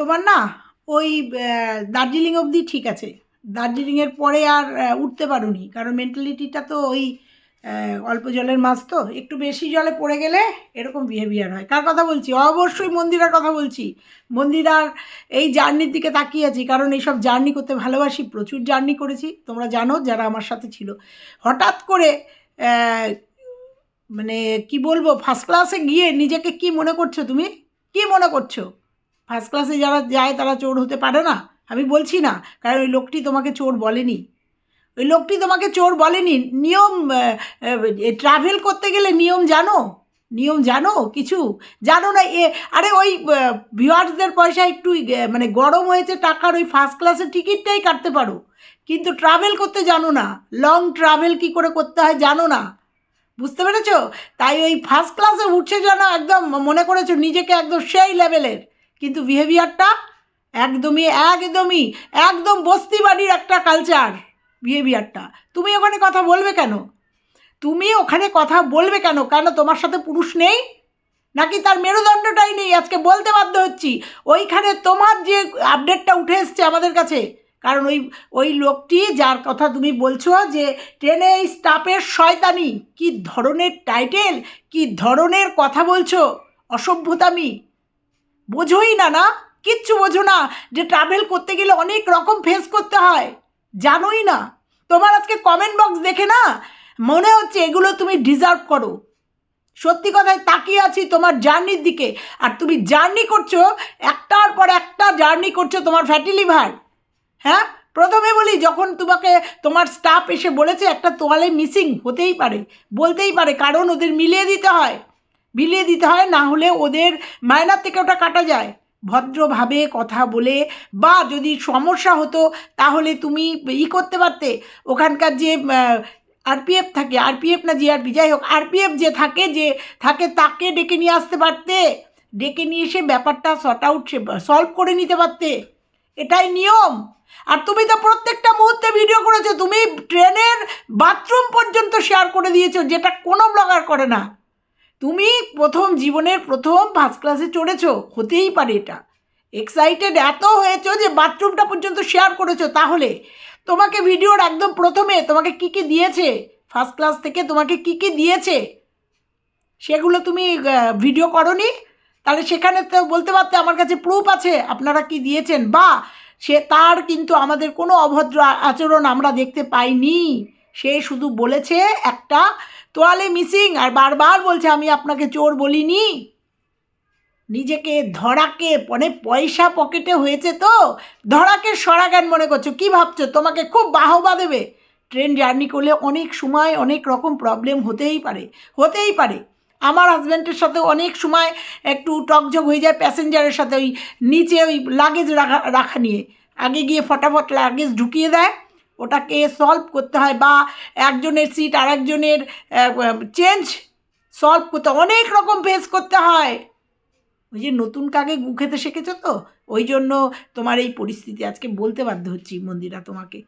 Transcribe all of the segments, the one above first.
তোমার না ওই দার্জিলিং অবধি ঠিক আছে। দার্জিলিংয়ের পরে আর উঠতে পারোনি। কারণ মেন্টালিটিটা তো ওই অল্প জলের মাছ তো। একটু বেশি জলে পড়ে গেলে এরকম বিহেভিয়ার হয়। কার কথা বলছি? অবশ্যই মন্দিরার কথা বলছি। মন্দিরার এই জার্নির দিকে তাকিয়ে আছি। কারণ এইসব জার্নি করতে ভালোবাসি। প্রচুর জার্নি করেছি। তোমরা জানো যারা আমার সাথে ছিল। হঠাৎ করে মানে কি বলব? ফার্স্ট ক্লাসে গিয়ে নিজেকে কি মনে করছ তুমি? কি মনে করছ? ফার্স্ট ক্লাসে যারা যায় তারা চোর হতে পারে না। আমি বলছি না, কারণ ওই লোকটি তোমাকে চোর বলেনি। ওই লোকটি তোমাকে চোর বলেনি। নিয়ম ট্রাভেল করতে গেলে নিয়ম জানো? নিয়ম জানো কিছু? জানো না, এ, আরে ওই ভিউয়ার্সদের পয়সা একটু মানে গরম হয়েছে টাকার ওই ফার্স্ট ক্লাসের টিকিটটাই কাটতে পারো। কিন্তু ট্রাভেল করতে জানো না। লং ট্রাভেল কি করে করতে হয় জানো না। বুঝতে পেরেছ? তাই ওই ফার্স্ট ক্লাসে উঠছে যেন একদম মনে করেছ নিজেকে একদম সেই লেভেলের কিন্তু বিহেভিয়ারটা একদমই একদমই, একদম বস্তি বাড়ির একটা কালচার বিহেভিয়ারটা তুমি ওখানে কথা বলবে কেন? তুমি ওখানে কথা বলবে কেন? কেন তোমার সাথে পুরুষ নেই? নাকি তার মেরুদণ্ডটাই নেই? আজকে বলতে বাধ্য হচ্ছি। ওইখানে তোমার যে আপডেটটা উঠে এসছে আমাদের কাছে, কারণ ওই ওই লোকটি যার কথা তুমি বলছো যে, ট্রেনে এই স্টাফের শয়তানি, কি ধরনের টাইটেল কি ধরনের কথা বলছো? অসভ্যতামি বোঝোই না না, কিচ্ছু বোঝো না যে ট্রাভেল করতে গেলে অনেক রকম ফেস করতে হয়। জানোই না। তোমার আজকে কমেন্ট বক্স দেখে না? মনে হচ্ছে এগুলো তুমি ডিজার্ভ করো। সত্যি কথায় তাকিয়ে আছি তোমার জার্নির দিকে। আর তুমি জার্নি করছ, একটার পর একটা জার্নি করছ তোমার ফ্যাটি লিভার হ্যাঁ? প্রথমে বলি, যখন তোমাকে তোমার স্টাফ এসে বলেছে একটা তোয়ালে মিসিং হতেই পারে, বলতেই পারে, কারণ ওদের মিলিয়ে দিতে হয়। মিলিয়ে দিতে হয়, না হলে ওদের মায়নার থেকে ওটা কাটা যায়। ভদ্রভাবে কথা বলে, বা যদি সমস্যা হতো, তাহলে তুমি ই করতে পারতে। ওখানকার যে আরপিএফ থাকে, আরপিএফ না জিআরপি, যাই হোক, আরপিএফ যে থাকে যে থাকে, তাকে ডেকে নিয়ে আসতে পারতে। ডেকে নিয়ে এসে ব্যাপারটা শর্ট আউট সলভ করে নিতে পারতে। এটাই নিয়ম। আর তুমি তো প্রত্যেকটা মুহূর্তে ভিডিও করেছ, তুমি ট্রেনের বাথরুম পর্যন্ত শেয়ার করে দিয়েছ, যেটা কোনো ব্লগার করে না। তুমি প্রথম জীবনের প্রথম ফার্স্ট ক্লাসে চড়েছো, হতেই পারে এটা। এক্সাইটেড এত হয়েছো যে বাথরুমটা পর্যন্ত শেয়ার করেছ, তাহলে তোমাকে ভিডিওর একদম প্রথমে তোমাকে কি কি দিয়েছে? ফার্স্ট ক্লাস থেকে তোমাকে কি কি দিয়েছে? সেগুলো তুমি ভিডিও করনি? তাহলে সেখানে তো বলতে পারতে আমার কাছে প্রুফ আছে, আপনারা কি দিয়েছেন? বা সে তার কিন্তু আমাদের কোনো অভদ্র আচরণ আমরা দেখতে পাইনি। সে শুধু বলেছে একটা তোয়ালে মিসিং আর বারবার বলছে, আমি আপনাকে চোর বলিনি। নিজেকে ধরাকে মানে পয়সা পকেটে হয়েছে তো, ধরাকে সরাগান মনে করছ। কি ভাবছ? তোমাকে খুব বাহবা দেবে। ট্রেন জার্নি করলে অনেক সময় অনেক রকম প্রবলেম হতেই পারে হতেই পারে। আমার হাজব্যান্ডের সাথে অনেক সময় একটু টকঝক হয়ে যায় প্যাসেঞ্জারের সাথে ওই নিচে ওই লাগেজ রাখা রাখা নিয়ে। আগে গিয়ে ফটাফট লাগেজ ঢুকিয়ে দেয়। ওটাকে সলভ করতে হয় বা একজনের সিট আর একজনের চেঞ্জ সলভ করতে অনেক রকম ফেস করতে হয়। ওই যে নতুন কাকে গু খেতে শিখেছো তো? ওই জন্য তোমার এই পরিস্থিতি। আজকে বলতে বাধ্য হচ্ছি মন্দিরা তোমাকে।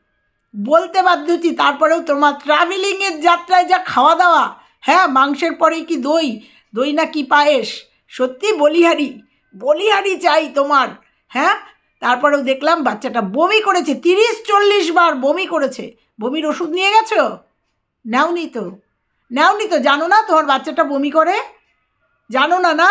বলতে বাধ্য হচ্ছি, তারপরেও তোমার ট্রাভেলিংয়ের যাত্রায় যা খাওয়া দাওয়া হ্যাঁ মাংসের পরেই কি দই? দই না কি পায়েস? সত্যি বলিহারি বলিহারি চাই তোমার হ্যাঁ? তারপরেও দেখলাম বাচ্চাটা বমি করেছে, তিরিশ চল্লিশ বার বমি করেছে। বমির ওষুধ নিয়ে গেছো? নাওনি তো। নাওনি তো, জানো না তোমার বাচ্চাটা বমি করে? জানো না না?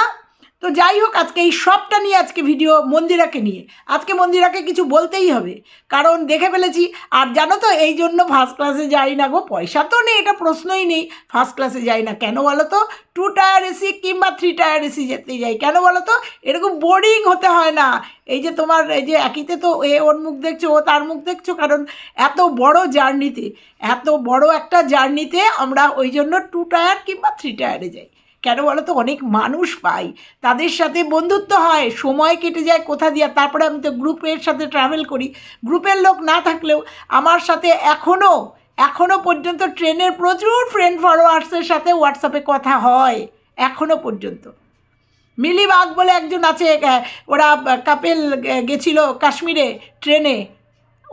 তো যাই হোক, আজকে এই সবটা নিয়ে আজকে ভিডিও মন্দিরাকে নিয়ে। আজকে মন্দিরাকে কিছু বলতেই হবে, কারণ দেখে ফেলেছি। আর জানো তো, এই জন্য ফার্স্ট ক্লাসে যাই না গো, পয়সা তো নেই, এটা প্রশ্নই নেই। ফার্স্ট ক্লাসে যাই না কেন বলো তো? টু টায়ার এসি কিংবা থ্রি টায়ার এসি যেতে যাই, কেন বলো তো? এরকম বোরিং হতে হয় না। এই যে তোমার, এই যে একইতে তো এ ওর মুখ দেখছ, ও তার মুখ দেখছ, কারণ এত বড় জার্নিতে এত বড় একটা জার্নিতে আমরা ওই জন্য টু টায়ার কিংবা থ্রি টায়ারে যাই। কেন বলো তো? অনেক মানুষ পাই। তাদের সাথে বন্ধুত্ব হয়, সময় কেটে যায় কোথা দিয়ে। তারপরে আমি তো গ্রুপের সাথে ট্রাভেল করি। গ্রুপের লোক না থাকলেও আমার সাথে এখনও এখনও পর্যন্ত ট্রেনের প্রচুর ফ্রেন্ড ফলোয়ার্সের সাথে হোয়াটসঅ্যাপে কথা হয়। এখনও পর্যন্ত। মিলিবাগ বলে একজন আছে ওরা কাপেল গেছিল কাশ্মীরে ট্রেনে।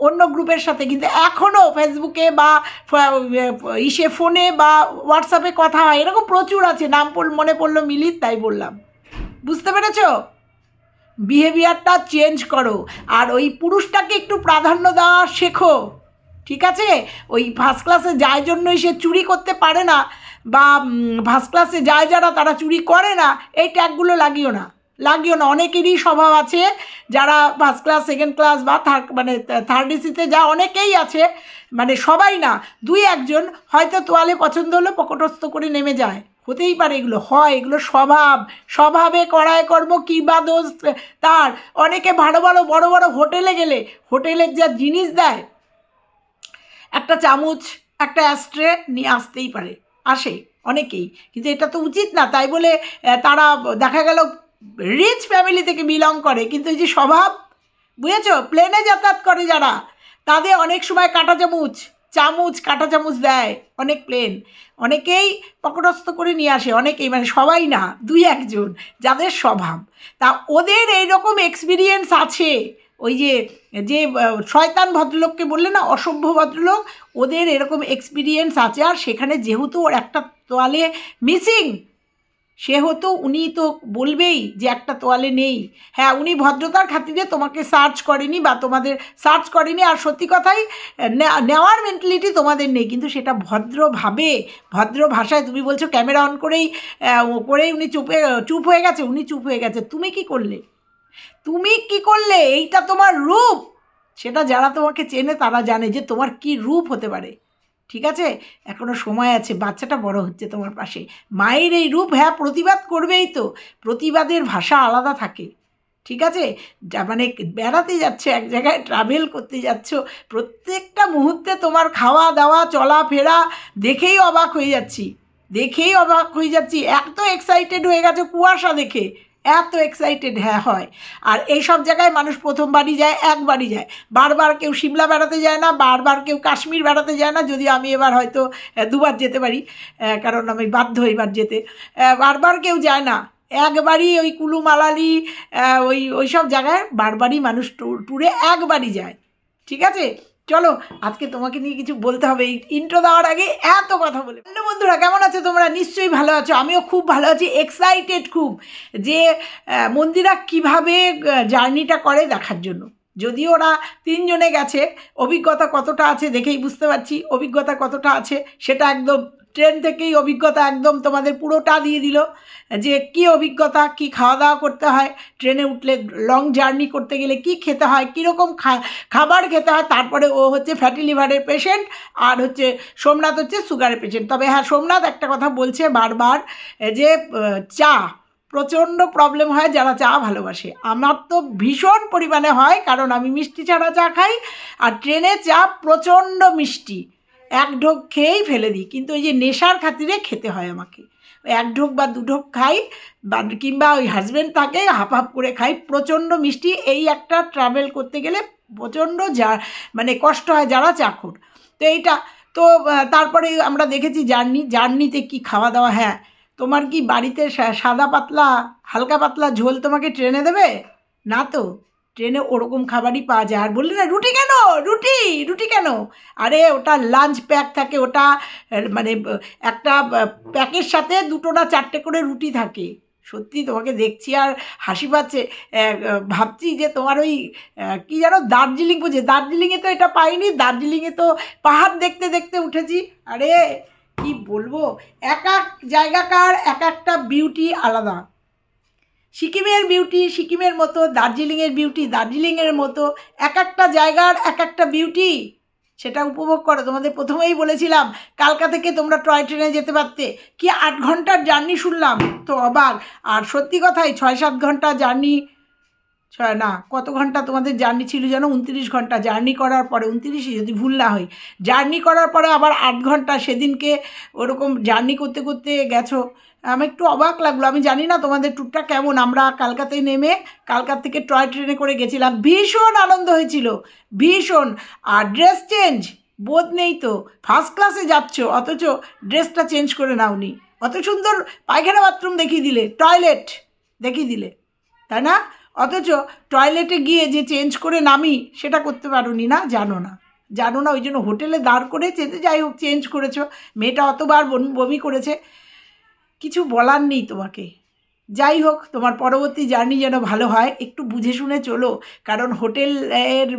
অন্য গ্রুপের সাথে, কিন্তু এখনও ফেসবুকে বা ইসে ফোনে বা হোয়াটসঅ্যাপে কথা হয়। এরকম প্রচুর আছে, নাম মনে পড়ল মিলিত, তাই বললাম। বুঝতে পেরেছ? বিহেভিয়ারটা চেঞ্জ করো। আর ওই পুরুষটাকে একটু প্রাধান্য দেওয়া শেখো। ঠিক আছে? ওই ফার্স্ট ক্লাসে যায় জন্যই সে চুরি করতে পারে না, বা ফার্স্ট ক্লাসে যায় যারা তারা চুরি করে না, এই ট্যাগগুলো লাগিও না। লাগিও না, অনেকেরই স্বভাব আছে যারা ফার্স্ট ক্লাস সেকেন্ড ক্লাস বা থার্ড মানে থার্ড এসিতে যা অনেকেই আছে মানে সবাই না, দুই একজন হয়তো তোয়ালে পছন্দ হলো পকটস্থ করে নেমে যায়। হতেই পারে এগুলো, হয় এগুলো স্বভাব, স্বভাবে করায় কর্ম কী বা দোষ তার? অনেকে ভালো ভালো, বড় বড় হোটেলে গেলে, হোটেলের যা জিনিস দেয়, একটা চামচ, একটা অ্যাস্ট্রে নিয়ে আসতেই পারে, আসে অনেকেই, কিন্তু এটা তো উচিত না, তাই বলে তারা দেখা গেল রিচ ফ্যামিলি থেকে বিলং করে, কিন্তু এই যে স্বভাব, বুঝেছ? প্লেনে যাতায়াত করে যারা, তাদের অনেক সময় কাঁটা চামচ চামচ কাঁটা চামচ দেয়, অনেক প্লেন অনেকেই পকটস্থ করে নিয়ে আসে, অনেকেই মানে সবাই না, দুই একজন, যাদের স্বভাব। তা ওদের এইরকম এক্সপিরিয়েন্স আছে, ওই যে যে শয়তান ভদ্রলোককে বললে না, অসভ্য ভদ্রলোক, ওদের এরকম এক্সপিরিয়েন্স আছে, আর সেখানে যেহেতু ওর একটা তোয়ালে মিসিং সেহেতু উনি তো বলবেই যে একটা তোয়ালে নেই। হ্যাঁ উনি ভদ্রতার খাতিরে তোমাকে সার্চ করেনি বা তোমাদের সার্চ করেনি। আর সত্যি কথাই নেওয়ার মেন্টালিটি তোমাদের নেই। কিন্তু সেটা ভদ্রভাবে, ভদ্র ভাষায় তুমি বলছো ক্যামেরা অন করেই করেই উনি চুপে, চুপ হয়ে গেছে, উনি চুপ হয়ে গেছে। তুমি কি করলে? তুমি কি করলে? এইটা তোমার রূপ। সেটা যারা তোমাকে চেনে তারা জানে যে তোমার কি রূপ হতে পারে। ঠিক আছে? এখনও সময় আছে, বাচ্চাটা বড় হচ্ছে তোমার পাশে। মায়ের এই রূপ হ্যাঁ প্রতিবাদ করবেই তো। প্রতিবাদের ভাষা আলাদা থাকে, ঠিক আছে? মানে বেড়াতে যাচ্ছে, এক জায়গায় ট্রাভেল করতে যাচ্ছ, প্রত্যেকটা মুহূর্তে তোমার খাওয়া দাওয়া, চলাফেরা দেখেই অবাক হয়ে যাচ্ছি। দেখেই অবাক হয়ে যাচ্ছি। এত এক্সাইটেড হয়ে গেছে কুয়াশা দেখে। এত এক্সাইটেড হ্যাঁ হয়। আর এই সব জায়গায় মানুষ প্রথমবারই যায়, একবারই যায়। বারবার কেউ সিমলা বেড়াতে যায় না, বারবার কেউ কাশ্মীর বেড়াতে যায় না, যদি আমি এবার হয়তো দুবার যেতে পারি কারণ আমি বাধ্য এবার যেতে। বারবার কেউ যায় না। একবারই ওই কুলু মালালি ওই ওই সব জায়গায় বারবারই মানুষ ট্যুর- একবারই যায়। ঠিক আছে? চলো, আজকে তোমাকে নিয়ে কিছু বলতে হবে। এই ইন্ট্রো দেওয়ার আগে এত কথা বলে। হ্যালো বন্ধুরা, কেমন আছো তোমরা? নিশ্চয়ই ভালো আছো। আমিও খুব ভালো আছি এক্সাইটেড খুব যে মন্দিরা কীভাবে জার্নিটা করে দেখার জন্য। যদিও ওরা তিনজনে গেছে, অভিজ্ঞতা কতটা আছে দেখেই বুঝতে পারছি, অভিজ্ঞতা কতটা আছে সেটা একদম ট্রেন থেকেই অভিজ্ঞতা একদম তোমাদের পুরোটা দিয়ে দিল, যে কি অভিজ্ঞতা, কি খাওয়া দাওয়া করতে হয়, ট্রেনে উঠলে লং জার্নি করতে গেলে কি খেতে হয়, কীরকম খাবার খেতে হয়, তারপরে ও হচ্ছে ফ্যাটি লিভারের পেশেন্ট আর হচ্ছে সোমনাথ হচ্ছে সুগারের পেশেন্ট তবে হ্যাঁ সোমনাথ একটা কথা বলছে বারবার, যে চা, প্রচণ্ড প্রবলেম হয় যারা চা ভালোবাসে। আমার তো ভীষণ পরিমাণে হয়, কারণ আমি মিষ্টি ছাড়া চা খাই, আর ট্রেনে চা প্রচণ্ড মিষ্টি। এক ঢোক খেয়েই ফেলে দিই, কিন্তু ওই যে নেশার খাতিরে খেতে হয় আমাকে। এক ঢোক বা দু ঢোক খাই, বা কিংবা ওই হাজব্যান্ড থাকে, হাফ হাফ করে খাই, প্রচণ্ড মিষ্টি। এই একটা ট্রাভেল করতে গেলে প্রচণ্ড যা মানে কষ্ট হয় যারা চাকর। তো এইটা, তো তারপরে আমরা দেখেছি জার্নি, জার্নিতে কি খাওয়া দাওয়া হ্যাঁ। তোমার কি বাড়িতে সাদা পাতলা, হালকা পাতলা ঝোল তোমাকে ট্রেনে দেবে? না তো? ট্রেনে ওরকম খাবারই পাওয়া যায়। আর বললে না, রুটি কেন? রুটি! রুটি কেন? আরে, ওটা লাঞ্চ প্যাক থাকে, ওটা মানে একটা প্যাকের সাথে দুটো না চারটে করে রুটি থাকে। সত্যি তোমাকে দেখছি আর হাসি পাচ্ছে। ভাবছি যে তোমার ওই কি জানো দার্জিলিং বুঝে দার্জিলিংয়ে তো এটা পাইনি, দার্জিলিংয়ে তো পাহাড় দেখতে দেখতে উঠেছি। আরে, কি বলব? এক এক জায়গাকার এক একটা বিউটি আলাদা। সিকিমের বিউটি সিকিমের মতো, দার্জিলিংয়ের বিউটি দার্জিলিংয়ের মতো, এক একটা জায়গার এক একটা বিউটি সেটা উপভোগ করো। তোমাদের প্রথমেই বলেছিলাম, কালকা থেকে তোমরা টয় ট্রেনে যেতে পারতে। কি আট ঘণ্টার জার্নি শুনলাম? তো অবাক। আর সত্যি কথাই ছয় সাত ঘণ্টা জার্নি ছয় না, কত ঘণ্টা তোমাদের জার্নি ছিল যেন? উনত্রিশ ঘণ্টা জার্নি করার পরে, উনত্রিশই যদি ভুল না হয়। জার্নি করার পরে আবার আট ঘণ্টা সেদিনকে ওরকম জার্নি করতে করতে গেছো। আমি একটু অবাক লাগল। আমি জানি না তোমাদের ট্যুরটা কেমন। আমরা কালকাতায় নেমে কালকাতা থেকে টয় ট্রেনে করে গেছিলাম। ভীষণ আনন্দ হয়েছিল। ভীষণ। আর ড্রেস চেঞ্জ বোধ নেই তো। ফার্স্ট ক্লাসে যাচ্ছ, অথচ ড্রেসটা চেঞ্জ করে নাওনি। অত সুন্দর পায়খানা বাথরুম দেখিয়ে দিলে টয়লেট দেখিয়ে দিলে, তাই না? অথচ টয়লেটে গিয়ে যে চেঞ্জ করে নামি, সেটা করতে পারোনি না, জানো না। জানো না, ওই জন্য হোটেলে দাঁড় করে যেতে যাই হোক চেঞ্জ করেছ। মেয়েটা অতবার বমি বমি করেছে। কিছু বলার নেই তোমাকে। যাই হোক, তোমার পরবর্তী জার্নি যেন ভালো হয়, একটু বুঝে শুনে চলো, কারণ হোটেলের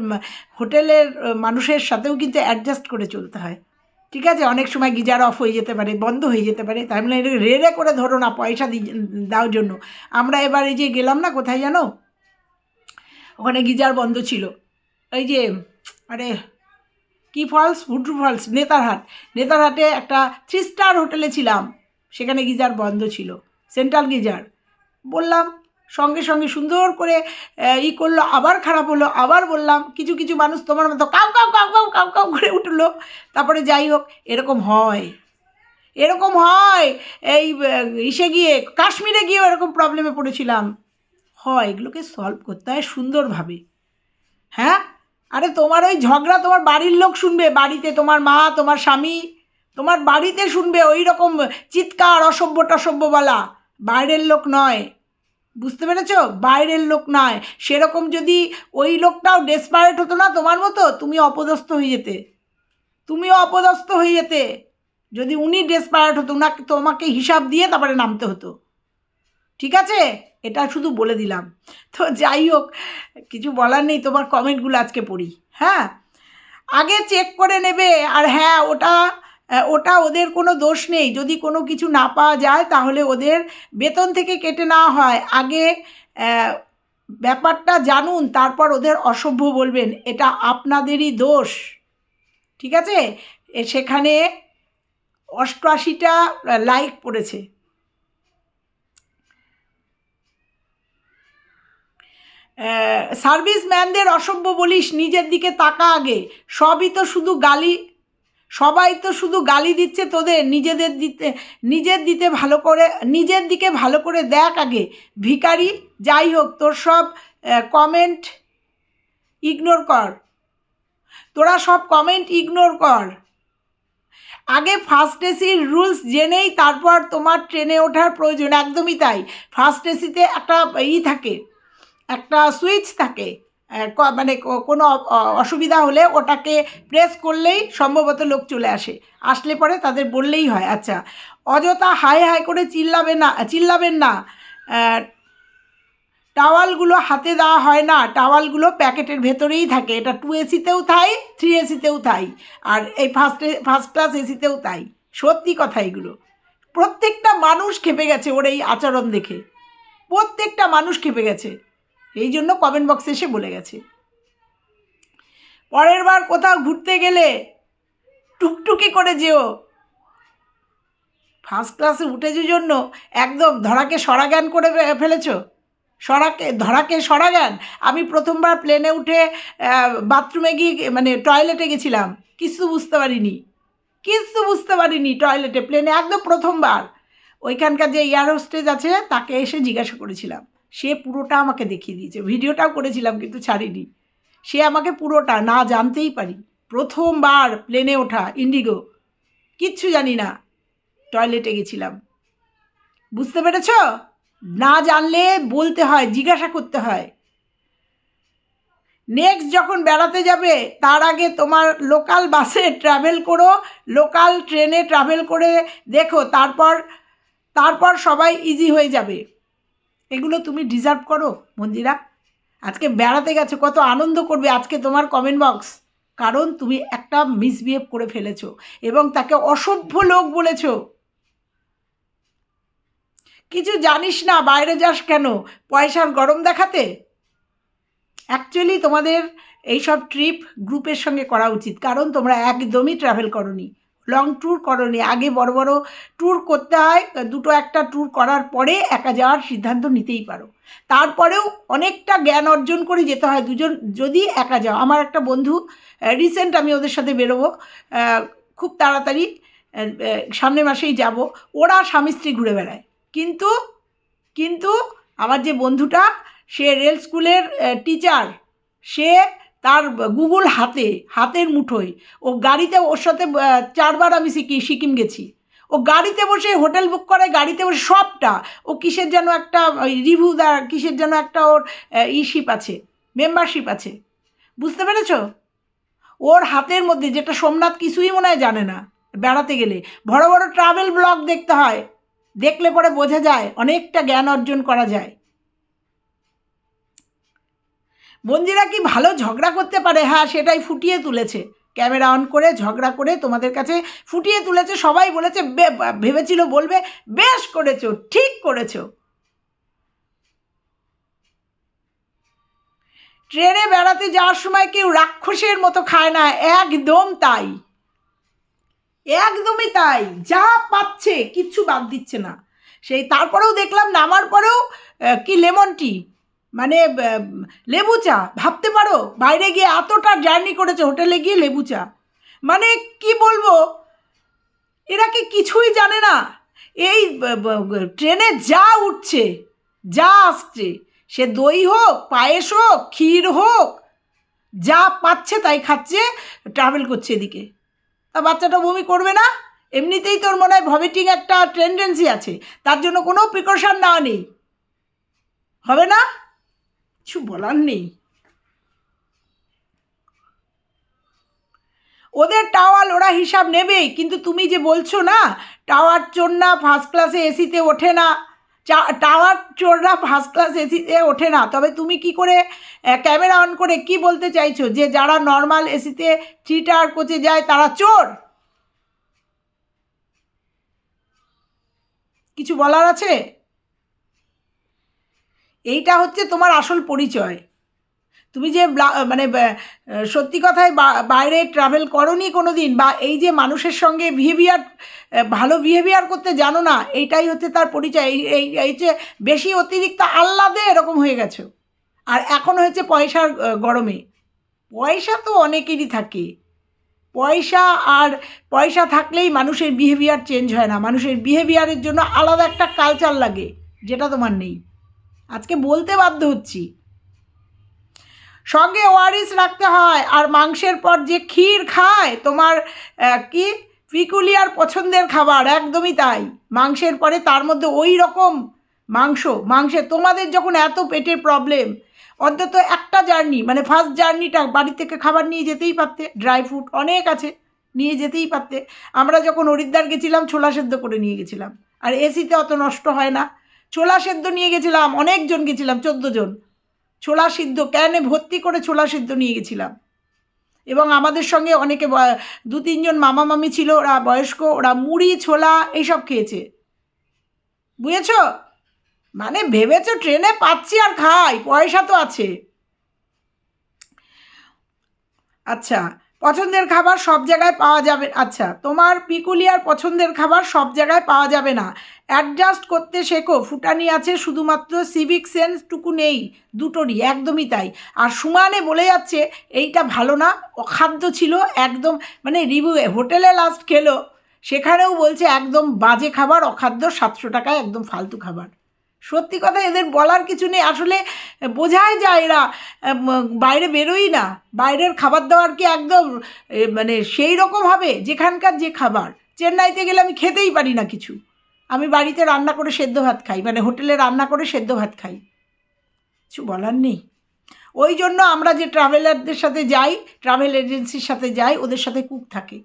হোটেলের মানুষের সাথেও কিন্তু অ্যাডজাস্ট করে চলতে হয়। ঠিক আছে? অনেক সময় গিজার অফ হয়ে যেতে পারে, বন্ধ হয়ে যেতে পারে তাই মানে রেড়ে করে ধরো না, পয়সা দাও জন্য। আমরা এবার এই যে গেলাম না, কোথায় জানো? ওখানে গিজার বন্ধ ছিল। ওই যে আরে কি ফলস হুড্রু ফলস নেতারহাট। নেতারহাটে একটা থ্রি স্টার হোটেলে ছিলাম। সেখানে গিজার বন্ধ ছিল, সেন্ট্রাল গিজার। বললাম, সঙ্গে সঙ্গে সুন্দর করে ই করল, আবার খারাপ হলো, আবার বললাম, কিছু কিছু মানুষ তোমার মতো কাউ কাউ কাউ কাউ কাউ কাউ করে উঠল, তারপরে যাই হোক, এরকম হয়। এরকম হয়, এই ইসে গিয়ে, কাশ্মীরে গিয়েও এরকম প্রবলেমে পড়েছিলাম। হয়, এগুলোকে সলভ করতে হয় সুন্দরভাবে। হ্যাঁ? আরে তোমার ওই ঝগড়া তোমার বাড়ির লোক শুনবে, বাড়িতে তোমার মা, তোমার স্বামী তোমার বাড়িতে শুনবে ওই রকম চিৎকার, অসভ্য টসভ্য বলা। বাইরের লোক নয়। বুঝতে পেরেছ? বাইরের লোক নয়। সেরকম যদি ওই লোকটাও ডেসপারেট হতো না তোমার মতো, তুমি অপদস্থ হয়ে যেতে। তুমিও অপদস্থ হয়ে যেতে। যদি উনি ডেসপারেট হতো, উনাকে তোমাকে হিসাব দিয়ে তারপরে নামতে হতো। ঠিক আছে? এটা শুধু বলে দিলাম। তো যাই হোক, কিছু বলার নেই, তোমার কমেন্টগুলো আজকে পড়ি। হ্যাঁ? আগে চেক করে নেবে। আর হ্যাঁ ওটা ওটা ওদের কোনো দোষ নেই। যদি কোনো কিছু না পাওয়া যায়, তাহলে ওদের বেতন থেকে কেটে নেওয়া হয়। আগে ব্যাপারটা জানুন, তারপর ওদের অসভ্য বলবেন। এটা আপনাদেরই দোষ। ঠিক আছে? সেখানে অষ্টআশিটা লাইক পড়েছে। সার্ভিসম্যানদের অসভ্য বলিস, নিজের দিকে তাকা আগে। সবই তো শুধু গালি সবাই তো শুধু গালি দিচ্ছে তোদের, নিজেদের দিতে, নিজের দিতে ভালো করে, নিজের দিকে ভালো করে দেখ আগে। ভিখারি, যাই হোক, তোর সব কমেন্ট ইগনোর কর। তোরা সব কমেন্ট ইগনোর কর। আগে ফার্স্ট এসির রুলস জেনেই তারপর তোমার ট্রেনে ওঠার প্রয়োজন, একদমই তাই। ফার্স্ট এসিতে একটা ই থাকে, একটা সুইচ থাকে। মানে কোনো অসুবিধা হলে ওটাকে প্রেস করলেই সম্ভবত লোক চলে আসে। আসলে পরে তাদের বললেই হয় আচ্ছা অযথা হাই হাই করে চিল্লাবে না, চিল্লাবেন না। টাওয়ালগুলো হাতে দেওয়া হয় না, টাওয়ালগুলো প্যাকেটের ভেতরেই থাকে। এটা টু এসিতেও তাই থ্রি এসিতেও তাই। আর এই ফার্স্ট ফার্স্ট ক্লাস এসিতেও তাই। সত্যি কথা এগুলো। প্রত্যেকটা মানুষ খেপে গেছে ওর এই আচরণ দেখে। প্রত্যেকটা মানুষ খেপে গেছে। এই জন্য কমেন্ট বক্সে এসে বলে গেছে। পরের বার কোথাও ঘুরতে গেলে টুকটুকি করে যেও। ফার্স্ট ক্লাসে উঠেছে জন্য একদম ধরাকে সরাজ্ঞান করে ফেলেছো? সরাকে, ধরাকে সরাজ্ঞান? আমি প্রথমবার প্লেনে উঠে বাথরুমে গিয়ে মানে টয়লেটে গেছিলাম। কিছু বুঝতে পারিনি। কিছু বুঝতে পারিনি টয়লেটে প্লেনে একদম প্রথমবার। ওইখানকার যে এয়ার হোস্টেজ আছে, তাকে এসে জিজ্ঞাসা করেছিলাম। সে পুরোটা আমাকে দেখিয়ে দিয়েছে। ভিডিওটাও করেছিলাম কিন্তু ছাড়িনি। সে আমাকে পুরোটা না জানতেই পারি। প্রথমবার প্লেনে ওঠা ইন্ডিগো কিচ্ছু জানি না। টয়লেটে গেছিলাম। বুঝতে পেরেছ? না জানলে বলতে হয়, জিজ্ঞাসা করতে হয়। নেক্সট যখন বেড়াতে যাবে, তার আগে তোমার লোকাল বাসে ট্রাভেল করো। লোকাল ট্রেনে ট্রাভেল করে দেখো, তারপর তারপর সবাই ইজি হয়ে যাবে। এগুলো তুমি ডিজার্ভ করো, মন্দিরা। আজকে বেড়াতে গেছো, কত আনন্দ করবে আজকে তোমার কমেন্ট বক্স কারণ তুমি একটা মিসবিহেভ করে ফেলেছো এবং তাকে অসভ্য লোক বলেছ। কিছু জানিস না, বাইরে যাস কেন? পয়সার গরম দেখাতে? অ্যাকচুয়ালি তোমাদের এইসব ট্রিপ গ্রুপের সঙ্গে করা উচিত, কারণ তোমরা একদমই ট্রাভেল করনি। লং ট্যুর করনি। আগে বড় বড় ট্যুর করতে হয়, দুটো একটা ট্যুর করার পরে একা যাওয়ার সিদ্ধান্ত নিতেই পারো। তারপরেও অনেকটা জ্ঞান অর্জন করে যেতে হয় দুজন, যদি একা যাও। আমার একটা বন্ধু রিসেন্ট আমি ওদের সাথে বেরোবো খুব তাড়াতাড়ি সামনের মাসেই যাব। ওরা স্বামী স্ত্রী ঘুরে বেড়ায়। কিন্তু কিন্তু আমার যে বন্ধুটা, সে রেল স্কুলের টিচার সে তার গুগল হাতে, হাতের মুঠোয়। ও গাড়িতে ওর সাথে চারবার আমি সিকি, সিকিম গেছি। ও গাড়িতে বসে, হোটেল বুক করে, গাড়িতে বসে সবটা। ও কিসের যেন একটা রিভিউ দেয় কিসের যেন একটা ওর ইশিপ আছে, মেম্বারশিপ আছে। বুঝতে পেরেছ? ওর হাতের মধ্যে যেটা সোমনাথ কিছুই মনে হয় জানে না, বেড়াতে গেলে। বড় বড় ট্রাভেল ব্লগ দেখতে হয়। দেখলে পরে বোঝা যায়, অনেকটা জ্ঞান অর্জন করা যায়। বন্দিরা কি ভালো ঝগড়া করতে পারে? হ্যাঁ সেটাই ফুটিয়ে তুলেছে। ক্যামেরা অন করে ঝগড়া করে তোমাদের কাছে ফুটিয়ে তুলেছে। সবাই বলেছে ভেবেছিল বলবে, বেশ করেছ, ঠিক করেছ। ট্রেনে বেড়াতে যাওয়ার সময় কেউ রাক্ষসের মতো খায় না। একদম তাই। একদমই তাই। যা পাচ্ছে, কিচ্ছু বাদ দিচ্ছে না। সেই তারপরেও দেখলাম, নামার পরেও কি লেমন টি? মানে লেবু চা। ভাবতে পারো, বাইরে গিয়ে এতটা জার্নি করেছে হোটেলে গিয়ে লেবু চা। মানে কি বলব? এরা কি কিছুই জানে না। এই ট্রেনে যা উঠছে, যা আসছে, সে দই হোক, পায়েস হোক, ক্ষীর হোক, যা পাচ্ছে তাই খাচ্ছে ট্রাভেল করছে এদিকে। তা বাচ্চাটা বমি করবে না? এমনিতেই তোর মনে হয় ভমিটিং একটা টেন্ডেন্সি আছে। তার জন্য কোনো প্রিকশন নেওয়া নেই। হবে না? কিছু বলার নেই। ওদের টাওয়াল ওরা হিসাব নেবেই কিন্তু তুমি যে বলছো না, টাওয়ার চোর না ফার্স্ট ক্লাসে এসিতে ওঠে না। টাওয়ার চোররা ফার্স্ট ক্লাস এসিতে ওঠে না। তবে তুমি কি করে ক্যামেরা অন করে কি বলতে চাইছো? যে যারা নর্মাল এসিতে টাওয়ার কোচে যায়, তারা চোর? কিছু বলার আছে? এইটা হচ্ছে তোমার আসল পরিচয়। তুমি যে মানে সত্যি কথায় বাইরে ট্রাভেল করনি কোনো দিন বা এই যে মানুষের সঙ্গে বিহেভিয়ার ভালো বিহেভিয়ার করতে জানো না, এইটাই হচ্ছে তার পরিচয়। এই এই এই যে বেশি অতিরিক্ত আহ্লাদে এরকম হয়ে গেছো। আর এখন হয়েছে পয়সার গরমে। পয়সা তো অনেকেরই থাকে। পয়সা আর পয়সা থাকলেই মানুষের বিহেভিয়ার চেঞ্জ হয় না। মানুষের বিহেভিয়ারের জন্য আলাদা একটা কালচার লাগে, যেটা তোমার নেই। আজকে বলতে বাধ্য হচ্ছি। সঙ্গে ওয়ারিস রাখতে হয় আর মাংসের পর যে ক্ষীর খায়, তোমার কি? পিকুলিয়ার পছন্দের খাবার, একদমই তাই। মাংসের পরে তার মধ্যে ওই রকম মাংস। মাংসের তোমাদের যখন এত পেটের প্রবলেম অন্তত একটা জার্নি মানে ফার্স্ট জার্নিটা বাড়ি থেকে খাবার নিয়ে যেতেই পারতে ড্রাই ফ্রুট অনেক আছে, নিয়ে যেতেই পারতে। আমরা যখন হরিদ্বার গেছিলাম, ছোলা সেদ্ধ করে নিয়ে গেছিলাম। আর এসিতে অত নষ্ট হয় না। ছোলা সেদ্ধ নিয়ে গেছিলাম, অনেকজন গেছিলাম, চোদ্দ জন। ছোলা সিদ্ধ, ক্যানে ভর্তি করে ছোলা সিদ্ধ নিয়ে গেছিলাম। এবং আমাদের সঙ্গে অনেকে দু, তিনজন মামা মামি ছিল, ওরা বয়স্ক, ওরা মুড়ি, ছোলা এইসব খেয়েছে। বুঝেছ? মানে ভেবেছো ট্রেনে পাচ্ছি আর খাই, পয়সা তো আছে। আচ্ছা পছন্দের খাবার সব জায়গায় পাওয়া যাবে। আচ্ছা তোমার পিকুলিয়ার পছন্দের খাবার সব জায়গায় পাওয়া যাবে না। অ্যাডজাস্ট করতে শেখো, ফুটানি আছে, শুধুমাত্র সিভিক সেন্সটুকু নেই, দুটোরই, একদমই তাই। আর সুমানে বলে যাচ্ছে, এইটা ভালো না, অখাদ্য ছিল, একদম মানে রিভিউ, হোটেলে লাস্ট খেলো। সেখানেও বলছে, একদম বাজে খাবার, অখাদ্য, সাতশো টাকায় একদম ফালতু খাবার। সত্যি কথা এদের বলার কিছু নেই। আসলে বোঝাই যায় এরা বাইরে বেরোই না। বাইরের খাবার দাবার কি একদম মানে সেই রকম হবে? যেখানকার যে খাবার। চেন্নাইতে গেলে আমি খেতেই পারি না কিছু। আমি বাড়িতে রান্না করে সেদ্ধ ভাত খাই মানে হোটেলে রান্না করে সেদ্ধ ভাত খাই। কিছু বলার নেই। ওই জন্য আমরা যে ট্রাভেলারদের সাথে যাই ট্রাভেল এজেন্সির সাথে যাই, ওদের সাথে কুক থাকে।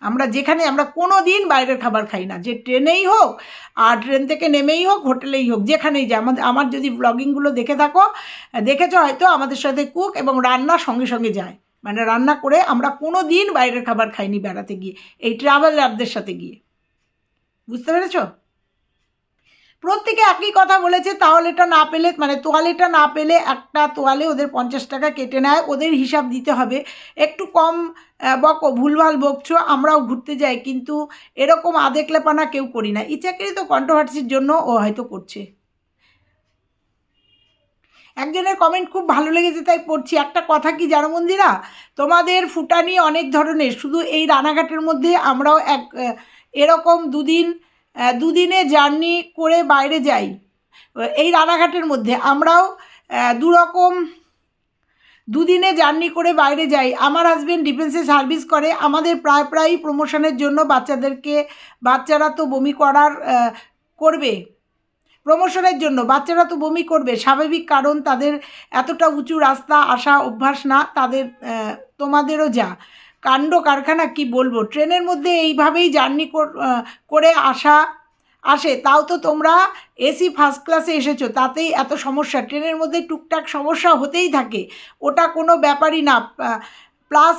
আমরা যেখানে আমরা কোনো দিন বাইরের খাবার খাই না। যে ট্রেনেই হোক আর ট্রেন থেকে নেমেই হোক, হোটেলেই হোক, যেখানেই যাই। আমাদের, আমার যদি ব্লগিংগুলো দেখে থাকো দেখেছ হয়তো আমাদের সাথে কুক এবং রান্না সঙ্গে সঙ্গে যায়। মানে রান্না করে আমরা কোনো দিন বাইরের খাবার খাইনি বেড়াতে গিয়ে, এই ট্রাভেল ট্রাভেলারদের সাথে গিয়ে। বুঝতে পেরেছ? প্রত্যেকে একই কথা বলেছে তাহলেটা না পেলে মানে তোয়ালেটা না পেলে একটা তোয়ালে ওদের পঞ্চাশ টাকা কেটে নেয়, ওদের হিসাব দিতে হবে। একটু কম বকো, ভুলভাল বকছো, আমরাও ঘুরতে যাই, কিন্তু এরকম আদেকলেপানা কেউ করি না। ইচ্ছাকৃত কন্ট্রোভার্সির জন্য ও হয়তো করছে। একজনের কমেন্ট খুব ভালো লেগেছে, তাই পড়ছি। একটা কথা কি জানো মন্দিরা তোমাদের ফুটানি অনেক ধরনের, শুধু এই রানাঘাটের মধ্যে আমরাও এক এরকম দুদিন দুদিনে জার্নি করে বাইরে যাই। এই রানাঘাটের মধ্যে আমরাও দুরকম দুদিনে জার্নি করে বাইরে যাই। আমার হাজব্যান্ড ডিফেন্সে সার্ভিস করে। আমাদের প্রায় প্রায়ই প্রমোশনের জন্য বাচ্চাদেরকে, বাচ্চারা তো বমি করার করবে। প্রমোশনের জন্য বাচ্চারা তো বমি করবে। স্বাভাবিক কারণ, তাদের এতটা উঁচু রাস্তা আসা অভ্যাস না। তাদের তোমাদেরও যা। কাণ্ড কারখানা কি বলব? ট্রেনের মধ্যে এইভাবেই জার্নি করে আসা, আসে। তাও তো তোমরা এসি ফার্স্ট ক্লাসে এসেছ, তাতেই এত সমস্যা। ট্রেনের মধ্যে টুকটাক সমস্যা হতেই থাকে। ওটা কোনো ব্যাপারই না। প্লাস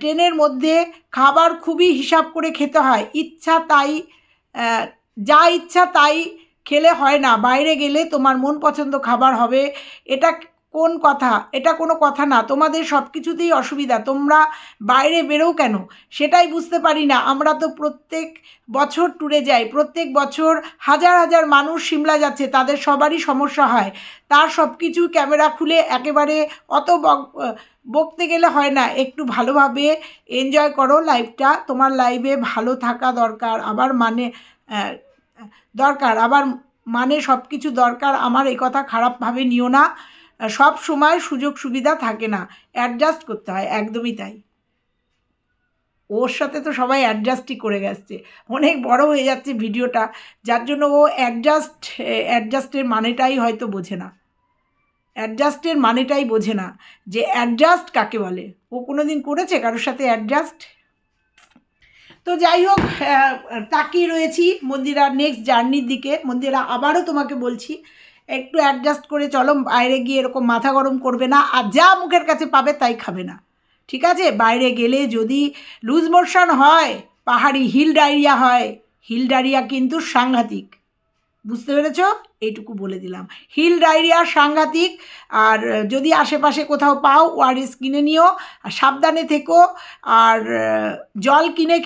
ট্রেনের মধ্যে খাবার খুবই হিসাব করে খেতে হয়। ইচ্ছা তাই যা ইচ্ছা তাই খেলে হয় না। বাইরে গেলে তোমার মন পছন্দ খাবার হবে। এটা কোন কথা? এটা কোনো কথা না। তোমাদের সব কিছুতেই অসুবিধা। তোমরা বাইরে বেরো কেন? সেটাই বুঝতে পারি না। আমরা তো প্রত্যেক বছর ট্যুরে যাই। প্রত্যেক বছর হাজার হাজার মানুষ সিমলা যাচ্ছে। তাদের সবারই সমস্যা হয়। তার সব কিছু ক্যামেরা খুলে একেবারে অত বক- বকতে গেলে হয় না। একটু ভালোভাবে এনজয় করো লাইফটা তোমার লাইফে ভালো থাকা দরকার। আবার মানে দরকার। আবার মানে সব কিছু দরকার। আমার এই কথা খারাপভাবে নিও না। সব সময় সুযোগ সুবিধা থাকে না অ্যাডজাস্ট করতে হয়, একদমই তাই। ওর সাথে তো সবাই অ্যাডজাস্টই করে গেছে। অনেক বড় হয়ে যাচ্ছে ভিডিওটা, যার জন্য ও অ্যাডজাস্ট অ্যাডজাস্টের মানেটাই হয়তো বোঝে না। অ্যাডজাস্টের মানেটাই বোঝে না যে অ্যাডজাস্ট কাকে বলে। ও কোনো দিন করেছে কারোর সাথে অ্যাডজাস্ট তো যাই হোক তাকিয়ে রয়েছি মন্দিরার নেক্সট জার্নির দিকে। মন্দিরা, আবারও তোমাকে বলছি একটু অ্যাডজাস্ট করে চলো বাইরে গিয়ে এরকম মাথা গরম করবে না আর যা মুখের কাছে পাবে তাই খাবে না। ঠিক আছে? বাইরে গেলে যদি লুজ মোশন হয় পাহাড়ি হিল ডায়রিয়া হয় হিল ডায়রিয়া কিন্তু সাংঘাতিক। বুঝতে পেরেছ? এইটুকু বলে দিলাম। হিল ডায়রিয়া সাংঘাতিক আর যদি আশেপাশে কোথাও পাও ওয়ারিস কিনে নিও আর সাবধানে থেকো আর জল কিনে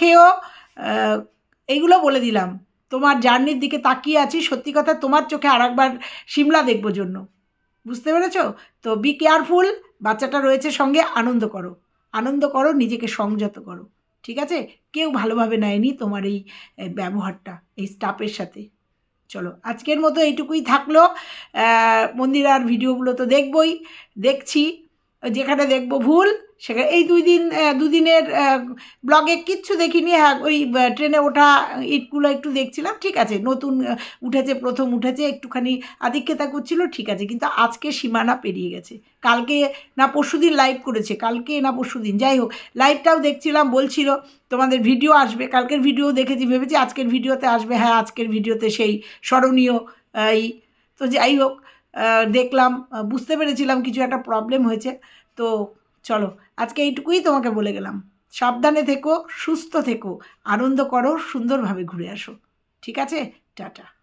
আহ, এইগুলো বলে দিলাম। তোমার জার্নির দিকে তাকিয়ে আছি। সত্যি কথা, তোমার চোখে আর একবার সিমলা দেখব জন্য। বুঝতে পেরেছ? তো বি কেয়ারফুল বাচ্চাটা রয়েছে সঙ্গে, আনন্দ করো। আনন্দ করো, নিজেকে সংযত করো। ঠিক আছে? কেউ ভালোভাবে নেয়নি তোমার এই ব্যবহারটা, এই স্টাফের সাথে। চলো, আজকের মতো এইটুকুই থাকল। মন্দিরার ভিডিওগুলো তো দেখবই, দেখছি। যেখানে দেখব ভুল সেখানে এই দুই দিন দুদিনের ব্লগে কিচ্ছু দেখিনি। হ্যাঁ ওই ট্রেনে ওঠা ইটগুলো একটু দেখছিলাম। ঠিক আছে, নতুন উঠেছে, প্রথম উঠেছে, একটুখানি আধিক্যতা করছিল, ঠিক আছে, কিন্তু আজকে সীমানা পেরিয়ে গেছে। কালকে না পরশুদিন লাইভ করেছে, কালকে না পরশুদিন যাই হোক লাইভটাও দেখছিলাম, বলছিল, তোমাদের ভিডিও আসবে, কালকের ভিডিও দেখেছি, ভেবেছি আজকের ভিডিওতে আসবে। হ্যাঁ আজকের ভিডিওতে সেই স্মরণীয় এই তো যাই হোক দেখলাম বুঝতে পেরেছিলাম কিছু একটা প্রবলেম হয়েছে। তো চলো আজকে এইটুকুই তোমাকে বলে গেলাম। সাবধানে থেকো, সুস্থ থেকো, আনন্দ করো, সুন্দরভাবে ঘুরে আসো। ঠিক আছে? টাটা।